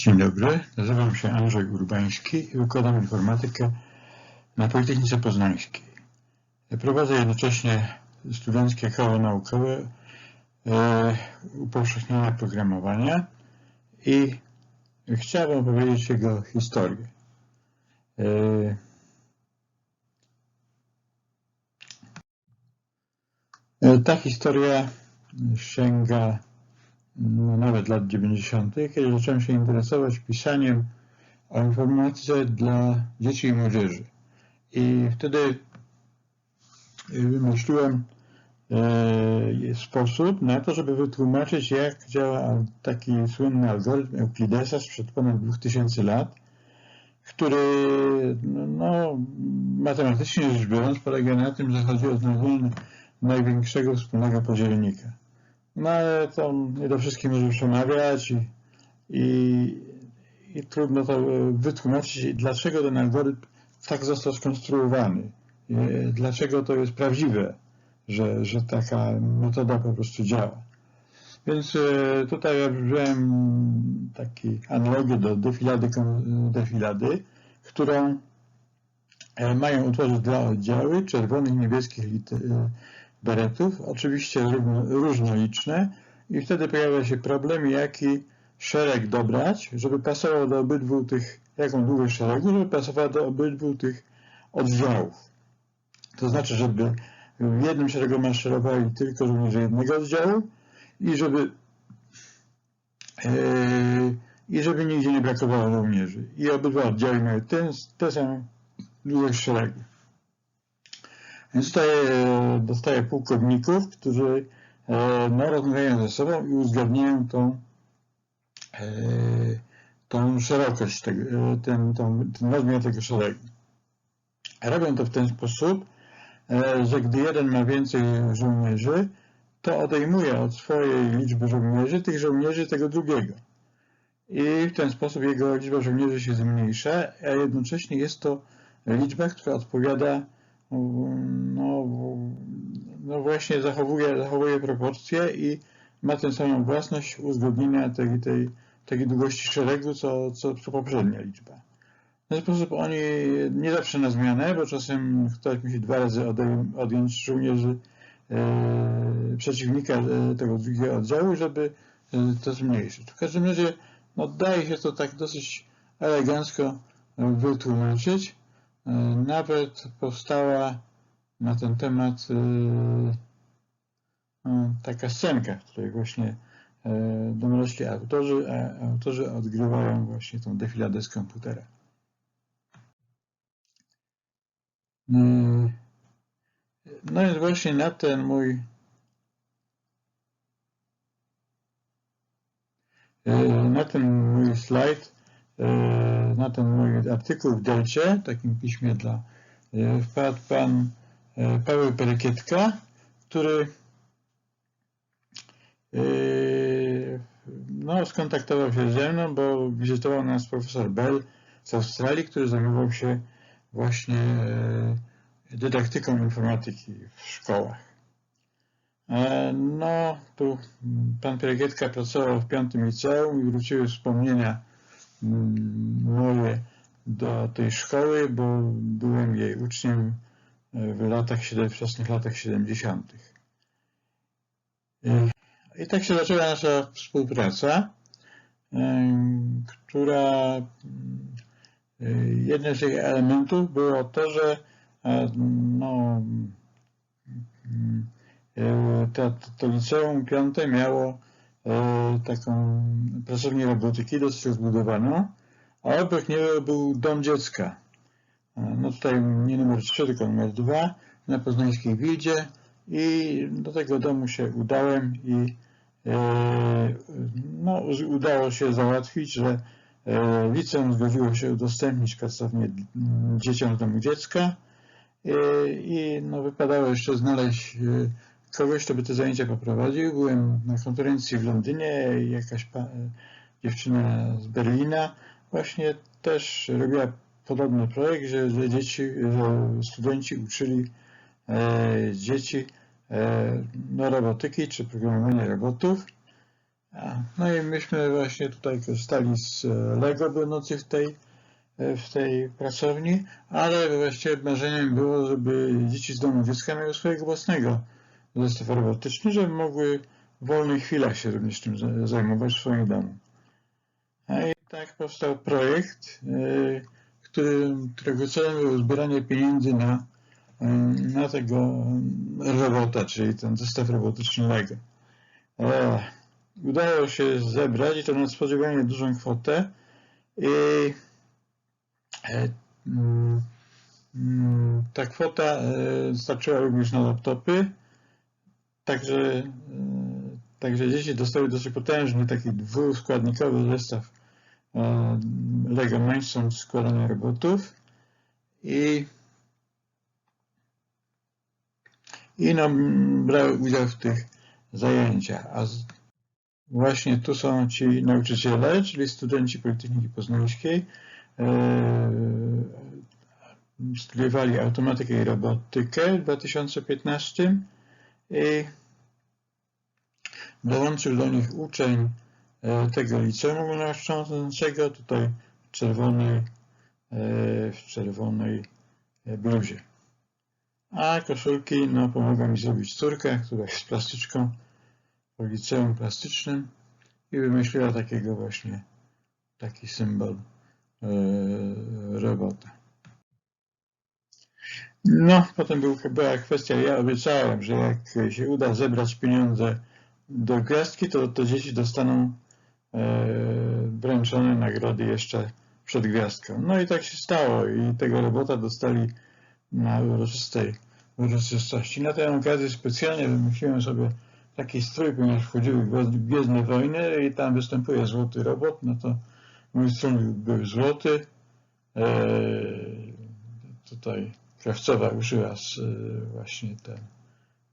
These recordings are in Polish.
Dzień dobry, nazywam się Andrzej Urbański i wykładam informatykę na Politechnice Poznańskiej. Prowadzę jednocześnie studenckie koło naukowe e, programowania i chciałbym opowiedzieć jego historię. E, e, ta historia sięga no, nawet lat 90., kiedy zacząłem się interesować pisaniem o informatyce dla dzieci i młodzieży. I wtedy wymyśliłem e, sposób na to, żeby wytłumaczyć, jak działa taki słynny algorytm Euklidesa sprzed ponad 2000 lat, który no, no, matematycznie rzecz biorąc polega na tym, że chodzi o znalezienie największego wspólnego podzielnika. No ale to nie do wszystkich może przemawiać i, i, i trudno to wytłumaczyć, dlaczego ten algorytm tak został skonstruowany. Dlaczego to jest prawdziwe, że, że taka metoda po prostu działa. Więc e, tutaj wziąłem taki analogię do defilady, defilady, którą e, mają utworzyć dwa oddziały czerwonych, niebieskich beretów, oczywiście różnoliczne i wtedy pojawia się problem, jaki szereg dobrać, żeby pasował do obydwu tych, jaką długość szeregu, żeby pasował do obydwu tych oddziałów. To znaczy, żeby w jednym szeregu maszerowali tylko żołnierze jednego oddziału i żeby yy, i żeby nigdzie nie brakowało żołnierzy. I obydwa oddziały miały tę, tę samą długość szeregu. Więc tutaj dostaję pułkowników, którzy e, no, rozmawiają ze sobą i uzgadniają tą, e, tą szerokość, tego, e, ten, ten rozmiar tego szeregu. Robią to w ten sposób, że gdy jeden ma więcej żołnierzy, to odejmuje od swojej liczby żołnierzy tych żołnierzy tego drugiego. I w ten sposób jego liczba żołnierzy się zmniejsza, a jednocześnie jest to liczba, która odpowiada no, no właśnie zachowuje, zachowuje proporcje i ma tę samą własność uzgodnienia tej, tej, długości szeregu, co, co, co poprzednia liczba. W ten sposób oni nie zawsze na zmianę, bo czasem ktoś musi dwa razy odjąć żołnierzy e, przeciwnika e, tego drugiego oddziału, żeby e, to zmniejszyć. W każdym razie no, daje się to tak dosyć elegancko wytłumaczyć. E, nawet powstała na ten temat e, e, taka scenka, w której właśnie dorośli autorzy, autorzy odgrywają właśnie tą defiladę z komputera. No więc właśnie na ten mój na ten mój slajd na ten mój artykuł w Delcie, takim piśmie dla e, wpadł pan e, Paweł Perykietka, który no, skontaktował się ze mną, bo wizytował nas profesor Bell z Australii, który zajmował się właśnie dydaktyką informatyki w szkołach. No, tu pan Perygietka pracował w piątym liceum i wróciły wspomnienia moje do tej szkoły, bo byłem jej uczniem w latach, wczesnych latach 70. I tak się zaczęła nasza współpraca, która jednym z jej elementów było to, że no, to, to liceum piąte miało E, taką pracownię robotyki dosyć rozbudowaną, a obok niego był dom dziecka. E, no tutaj nie numer 3, tylko numer 2 na poznańskiej Wildzie i do tego domu się udałem i e, no, udało się załatwić, że liceum zgodziło się udostępnić pracownię dzieciom z domu dziecka i no, wypadało jeszcze znaleźć kogoś, kto by te zajęcia poprowadził. Byłem na konferencji w Londynie i jakaś dziewczyna z Berlina właśnie też robiła podobny projekt, że, że dzieci, że studenci uczyli e, dzieci e, no, robotyki czy programowania robotów. No i myśmy właśnie tutaj korzystali z e, Lego będących w tej, e, w tej pracowni, ale właściwie marzeniem było, żeby dzieci z domu dziecka miały swojego własnego zestaw robotyczny, żeby mogły w wolnych chwilach się również tym za- zajmować w swoim domu. A i tak powstał projekt, który, którego celem było zbieranie pieniędzy na, e, na tego robota, czyli ten zestaw robotyczny Lego. E, Udało się zebrać i to nadspodziewanie dużą kwotę i e, mm, mm, ta kwota e, starczyła również na laptopy, także, e, także dzieci dostały dosyć potężny taki dwuskładnikowy zestaw e, Lego Mindstorm składania robotów i i no, brały udział w tych zajęciach. A z, właśnie tu są ci nauczyciele, czyli studenci Politechniki Poznańskiej. E, studiowali automatykę i robotykę w 2015 i dołączył do nich uczeń e, tego liceum ogólnokształcącego tutaj w czerwonej, e, w czerwonej bluzie. A koszulki no, pomogła mi zrobić córka, która jest plastyczką po liceum plastycznym i wymyśliła takiego właśnie taki symbol robota. No, potem był, była kwestia, ja obiecałem, że jak się uda zebrać pieniądze do gwiazdki, to, to dzieci dostaną e, wręczone nagrody jeszcze przed gwiazdką. No i tak się stało i tego robota dostali na uroczystej uroczystości. Na tę okazję specjalnie wymyśliłem sobie taki strój, ponieważ wchodziły Gwiezdne Wojny i tam występuje złoty robot, no to mój strój był złoty. Eee, tutaj krawcowa użyła z, e, właśnie te,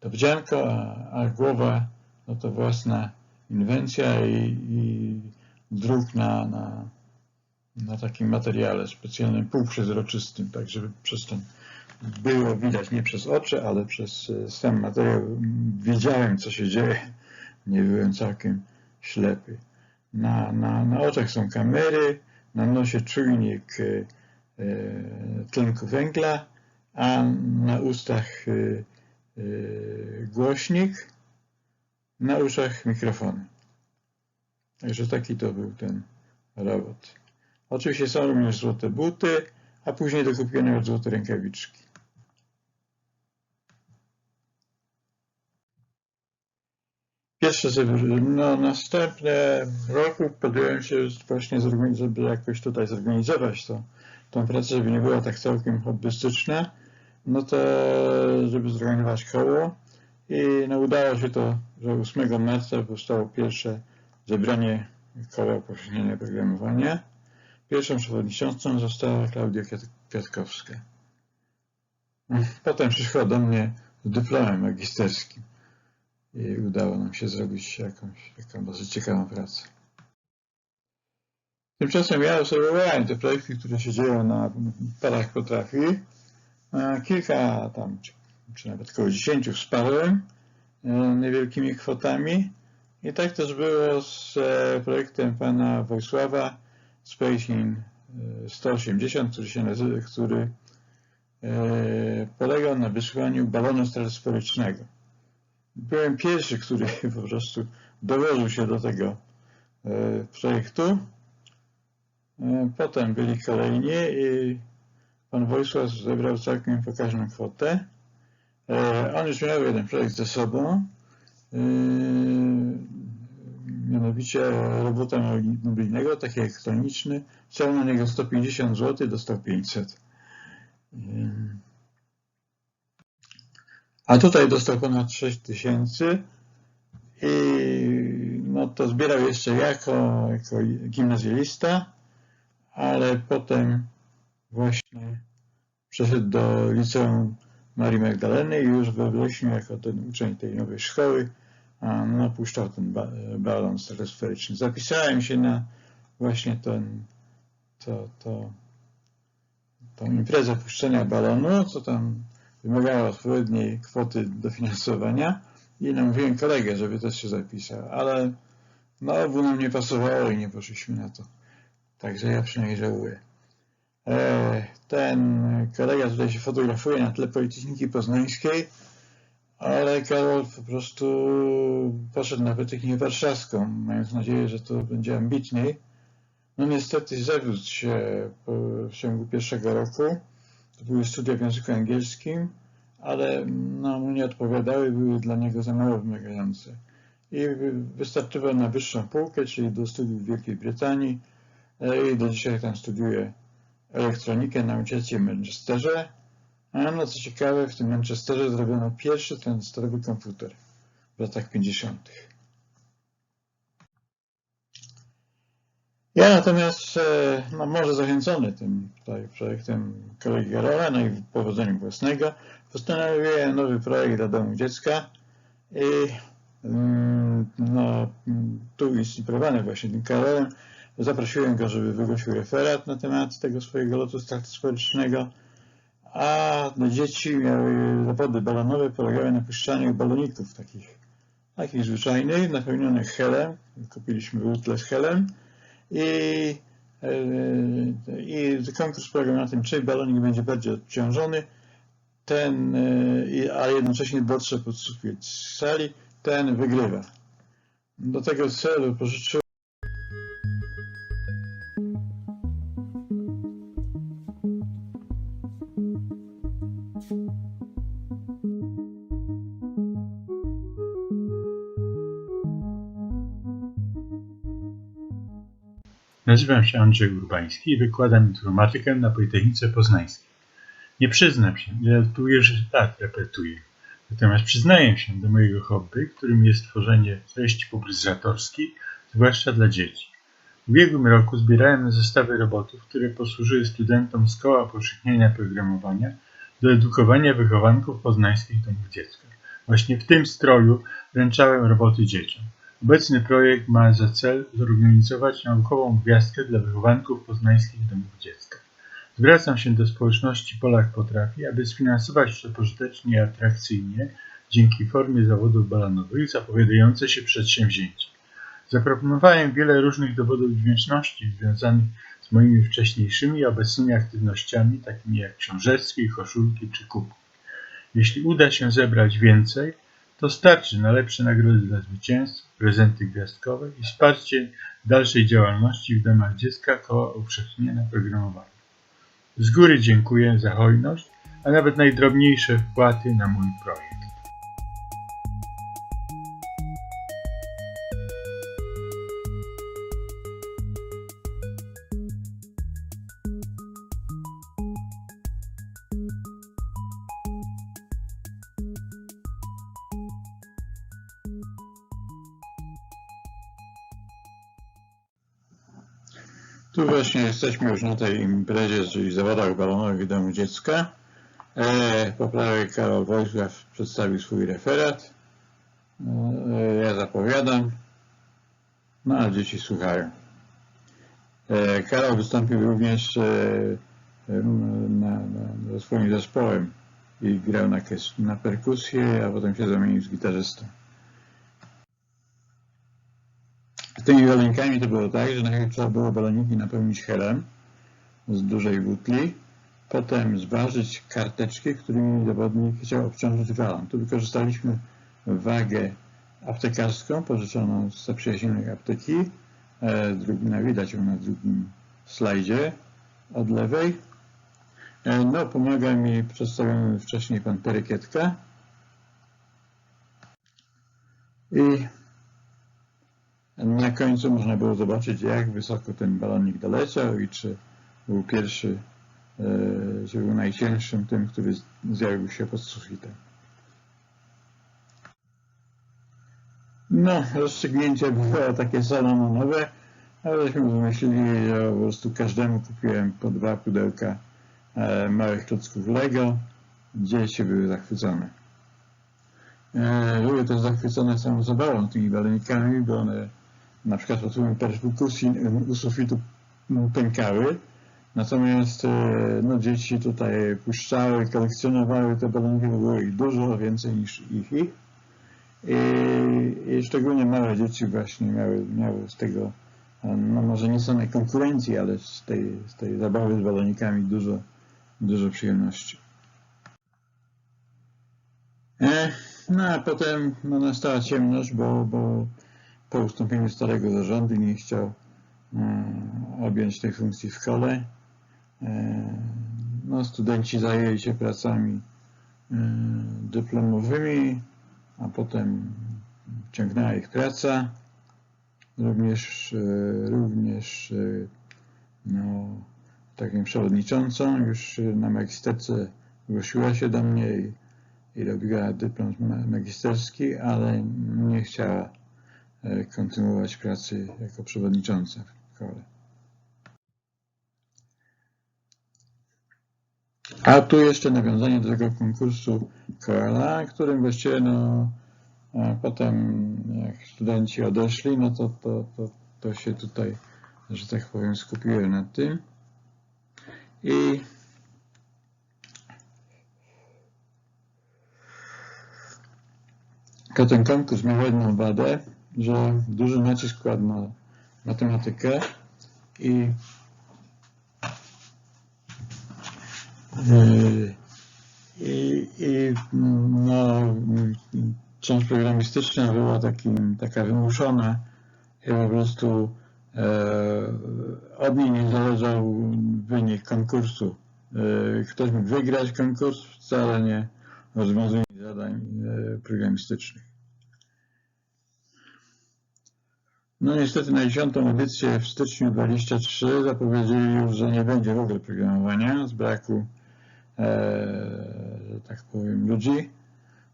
to wdzianko, a, a głowa no to własna inwencja i, i druk na, na, na takim materiale specjalnym, półprzezroczystym, tak żeby przez ten było widać nie przez oczy, ale przez e, sam materiał. Wiedziałem, co się dzieje. Nie byłem całkiem ślepy. Na, na, na oczach są kamery, na nosie czujnik e, tlenku węgla, a na ustach e, e, głośnik, na uszach mikrofony. Także taki to był ten robot. Oczywiście są również złote buty, a później dokupione od złote rękawiczki. Pierwsze, no następne roku podjąłem się właśnie jakoś tutaj zorganizować to, tą pracę, żeby nie była tak całkiem hobbystyczna, no to żeby zorganizować koło i no udało się to, że 8 marca powstało pierwsze zebranie koła powszechnienia programowania. Pierwszą przewodniczącą została Klaudia Kwiatkowska. Potem przyszła do mnie z dyplomem magisterskim i udało nam się zrobić jakąś taką dosyć ciekawą pracę. Tymczasem ja obserwowałem te projekty, które się dzieją na parach potrafi. Kilka tam, czy nawet około dziesięciu wsparłem niewielkimi kwotami. I tak też było z projektem pana Wojsława Spacing 180, który się nazywa, który polegał na wysłaniu balonu stratosferycznego. Byłem pierwszy, który po prostu dołożył się do tego projektu. Potem byli kolejni i pan Wojsław zebrał całkiem pokaźną kwotę. On już miał jeden projekt ze sobą, mianowicie robota mobilnego, taki elektroniczny. Chciał na niego 150 zł, dostał 500. A tutaj dostał ponad 6 tysięcy i no to zbierał jeszcze jako, jako gimnazjalista, ale potem właśnie przeszedł do liceum Marii Magdaleny i już we wrześniu jako ten uczeń tej nowej szkoły no, puszczał ten balon stratosferyczny. Zapisałem się na właśnie ten, to, to, tą imprezę puszczenia balonu, co tam wymagało odpowiedniej kwoty dofinansowania i namówiłem kolegę, żeby też się zapisał, ale No, obu nam nie pasowało i nie poszliśmy na to. Także ja przynajmniej żałuję. E, ten kolega tutaj się fotografuje na tle Politechniki Poznańskiej, ale Karol po prostu poszedł na Politechnikę Warszawską, mając nadzieję, że to będzie ambitniej. No niestety zawiódł się w ciągu pierwszego roku. To były studia w języku angielskim, ale no, mu nie odpowiadały, były dla niego za mało wymagające. I wystarczyło na wyższą półkę, czyli do studiów w Wielkiej Brytanii i do dzisiaj tam studiuje elektronikę na Uniwersytecie w Manchesterze. A no co ciekawe, w tym Manchesterze zrobiono pierwszy tranzystorowy komputer w latach 50. Ja natomiast, no może zachęcony tym tutaj projektem kolegi Garola, no i powodzeniem własnego, postanowiłem nowy projekt dla domu dziecka i no, tu inspirowany właśnie tym Karolem, zaprosiłem go, żeby wygłosił referat na temat tego swojego lotu społecznego, a dzieci miały zawody balonowe, polegały na puszczaniu baloników takich, takich zwyczajnych, napełnionych helem, kupiliśmy butle z helem. I, i konkurs polegał na tym, czy balonik będzie bardziej odciążony, ten, a jednocześnie dotrze pod sufit sali, ten wygrywa. Do tego celu pożyczyłem Nazywam się Andrzej Urbański i wykładam informatykę na Politechnice Poznańskiej. Nie przyznam się, że tak repetuję. Natomiast przyznaję się do mojego hobby, którym jest tworzenie treści popularyzatorskich, zwłaszcza dla dzieci. W ubiegłym roku zbierałem zestawy robotów, które posłużyły studentom z koła powszechnienia programowania do edukowania wychowanków poznańskich domów dziecka. Właśnie w tym stroju wręczałem roboty dzieciom. Obecny projekt ma za cel zorganizować naukową gwiazdkę dla wychowanków poznańskich domów dziecka. Zwracam się do społeczności Polak Potrafi, aby sfinansować to pożytecznie i atrakcyjnie dzięki formie zawodów balanowych zapowiadające się przedsięwzięcie. Zaproponowałem wiele różnych dowodów dźwięczności związanych z moimi wcześniejszymi i obecnymi aktywnościami, takimi jak książeczki, koszulki czy kubki. Jeśli uda się zebrać więcej, to starczy na lepsze nagrody dla zwycięzców, prezenty gwiazdkowe i wsparcie dalszej działalności w domach dziecka koła upowszechnienia programowania. Z góry dziękuję za hojność, a nawet najdrobniejsze wpłaty na mój projekt. Tu właśnie jesteśmy już na tej imprezie, czyli zawodach balonowych domu dziecka. E, po prawej Karol Wojsław przedstawił swój referat. E, ja zapowiadam. No a dzieci słuchają. E, Karol wystąpił również e, na, na, ze swoim zespołem i grał na, na perkusję, a potem się zamienił z gitarzystą. Z tymi balonikami to było tak, że najpierw trzeba było baloniki napełnić helem z dużej butli, potem zważyć karteczki, którymi zawodnik chciał obciążyć balon. Tu wykorzystaliśmy wagę aptekarską, pożyczoną z zaprzyjaźnionej apteki. No, widać ją na drugim slajdzie od lewej. No, pomaga mi przedstawiony wcześniej pan Perykietka. I na końcu można było zobaczyć, jak wysoko ten balonik doleciał i czy był pierwszy, czy był najcięższym tym, który zjawił się pod sufitem. No, rozstrzygnięcie było takie salonowe, aleśmy wymyślili, że po prostu każdemu kupiłem po dwa pudełka małych klocków Lego. Dzieci były zachwycone. Były też zachwycone samą zabawą tymi balonikami, bo one na przykład pod wpływem persekucji u sufitu pękały. Natomiast no, dzieci tutaj puszczały, kolekcjonowały te baloniki, było ich dużo więcej niż ich. I, i szczególnie małe dzieci właśnie miały, miały z tego, no może nie samej konkurencji, ale z tej, z tej zabawy z balonikami dużo, dużo przyjemności. No a potem no, nastała ciemność, bo, bo po ustąpieniu starego zarządu nie chciał mm, objąć tej funkcji w szkole. E, No, studenci zajęli się pracami e, dyplomowymi, a potem ciągnęła ich praca. Również, e, również no, takim przewodniczącą już na magisterce zgłosiła się do mnie i, i robiła dyplom ma- magisterski, ale nie chciała kontynuować pracy jako przewodnicząca w szkole. A tu jeszcze nawiązanie do tego konkursu Koala, którym właściwie no, potem jak studenci odeszli, no to, to, to, to się tutaj, że tak powiem, skupiłem nad tym. I ten konkurs miał jedną wadę, że duży nacisk kładł na matematykę i Yy, I, i no, część programistyczna była takim, taka wymuszona i po prostu e, od niej nie zależał wynik konkursu. E, ktoś mógł wygrać konkurs, wcale nie rozwiązuje zadań e, programistycznych. No niestety na 10 edycję w styczniu 23 zapowiedzieli już, że nie będzie w ogóle programowania z braku e, tak powiem, ludzi.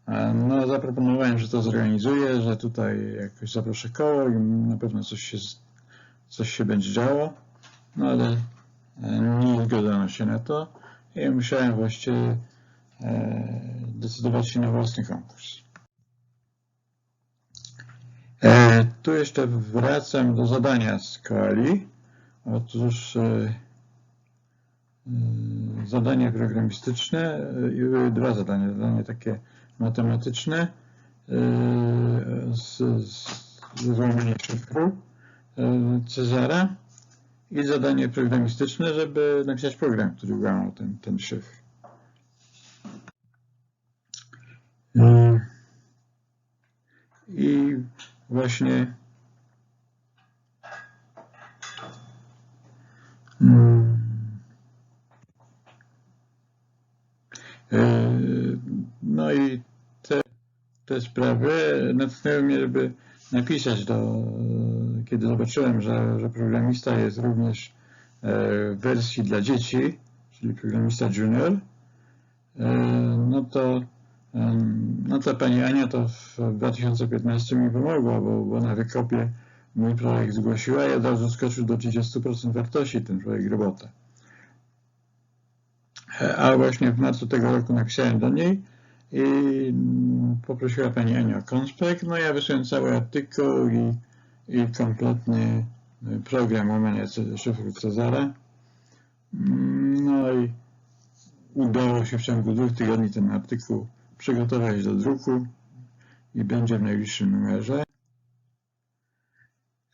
E, No, zaproponowałem, że to zorganizuję, że tutaj jakoś zaproszę koło i na pewno coś się, coś się będzie działo. No, ale e, nie zgodzono się na to i musiałem właściwie e, decydować się na własny konkurs. E, Tu jeszcze wracam do zadania z koali. Otóż e, Mm, zadanie programistyczne dwa zadania. Zadanie takie matematyczne z, z szyfru Cezara i zadanie programistyczne, żeby napisać program, który łamał ten, ten szyfr. Y, I właśnie mm, E, No i te, te sprawy natchnęły mnie, żeby napisać do, kiedy zobaczyłem, że, że programista jest również e, w wersji dla dzieci, czyli programista junior, e, no to, no to pani Ania to w 2015 mi pomogła, bo, bo na wykopie mój projekt zgłosiła i od razu skoczył do 30% wartości ten projekt robota. A właśnie w marcu tego roku napisałem do niej i mm, poprosiła pani Ania o konspekt. No ja wysłałem cały artykuł i, i kompletny y, program łamania szyfru Cezara. Mm, No i udało się w ciągu dwóch tygodni ten artykuł przygotować do druku i będzie w najbliższym numerze.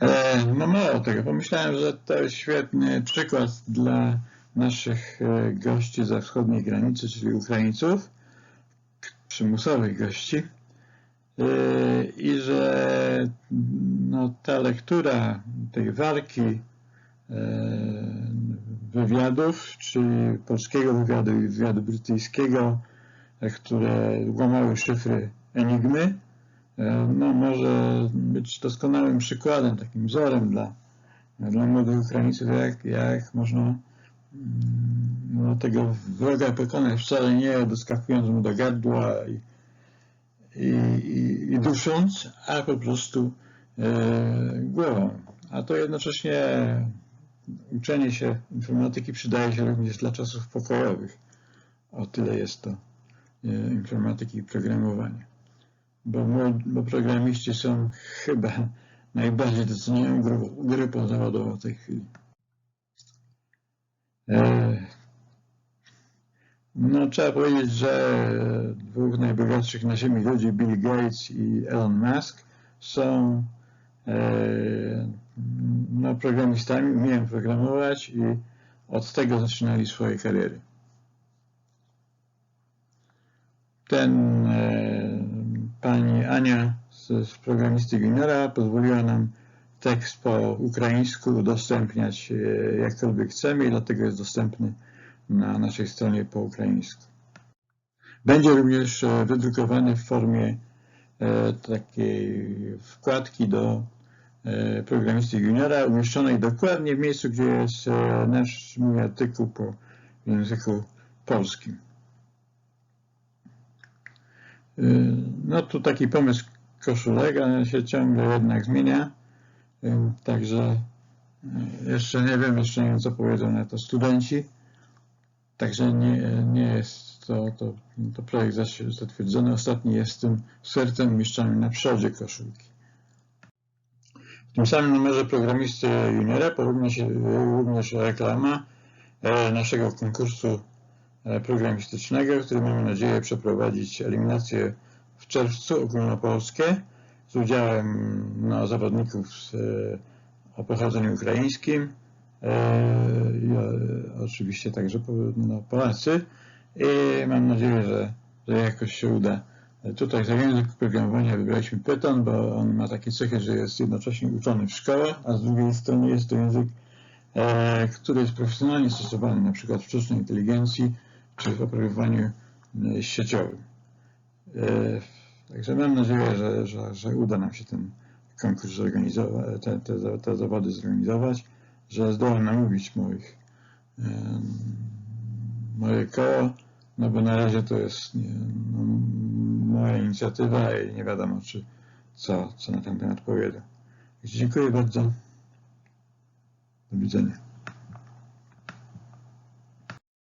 E, No mało tego, pomyślałem, że to jest świetny przykład dla naszych e, gości za wschodniej granicy, czyli Ukraińców, przymusowych gości. E, I że no, ta lektura tej walki wywiadów, czyli polskiego wywiadu i wywiadu brytyjskiego, które łamały szyfry Enigmy, e, no, może być doskonałym przykładem, takim wzorem dla, dla młodych Ukraińców, jak, jak można mm, no, tego wroga pokonać wcale nie doskakując mu do gardła i, i, i, i dusząc, a po prostu e, głową. A to jednocześnie uczenie się informatyki przydaje się również dla czasów pokojowych. O tyle jest to e, informatyki i programowania. Bo, bo programiści są chyba najbardziej doceniają grupą, grupą zawodową w tej chwili. E, No, trzeba powiedzieć, że dwóch najbogatszych na Ziemi ludzi, Bill Gates i Elon Musk, są e, no, programistami, umieją programować i od tego zaczynali swoje kariery. Ten e, pani Ania z, z programisty juniora pozwoliła nam tekst po ukraińsku udostępniać e, jakkolwiek chcemy i dlatego jest dostępny na naszej stronie po ukraińsku. Będzie również e, wydrukowany w formie takiej wkładki do programisty juniora, umieszczonej dokładnie w miejscu, gdzie jest nasz artykuł po języku polskim. Y, No tu taki pomysł koszulek, się ciągle jednak zmienia. Y, Także y, jeszcze nie wiem, jeszcze nie wiem co powiedzą na to studenci. Także nie, nie jest to, to, to projekt zatwierdzony. Ostatni jest tym sercem umieszczonym na przodzie koszulki. W tym samym numerze programisty juniora powinna się również reklama e, naszego konkursu programistycznego, który mamy nadzieję przeprowadzić eliminację w czerwcu ogólnopolskie z udziałem no, zawodników e, o pochodzeniu ukraińskim e, i e, oczywiście także no, Polacy i mam nadzieję, że, że jakoś się uda. E, Tutaj za język programowania wybraliśmy Python, bo on ma takie cechy, że jest jednocześnie uczony w szkołach, a z drugiej strony jest to język, e, który jest profesjonalnie stosowany na przykład w sztucznej inteligencji w oprogramowaniu e, sieciowym. E, Także mam nadzieję, że, że, że uda nam się ten konkurs zorganizować, te, te, te zawody zorganizować, że zdołam namówić moich, moje koło, no bo na razie to jest nie, no, moja inicjatywa i nie wiadomo, czy co, co na ten temat powiedzą. Dziękuję bardzo. Do widzenia.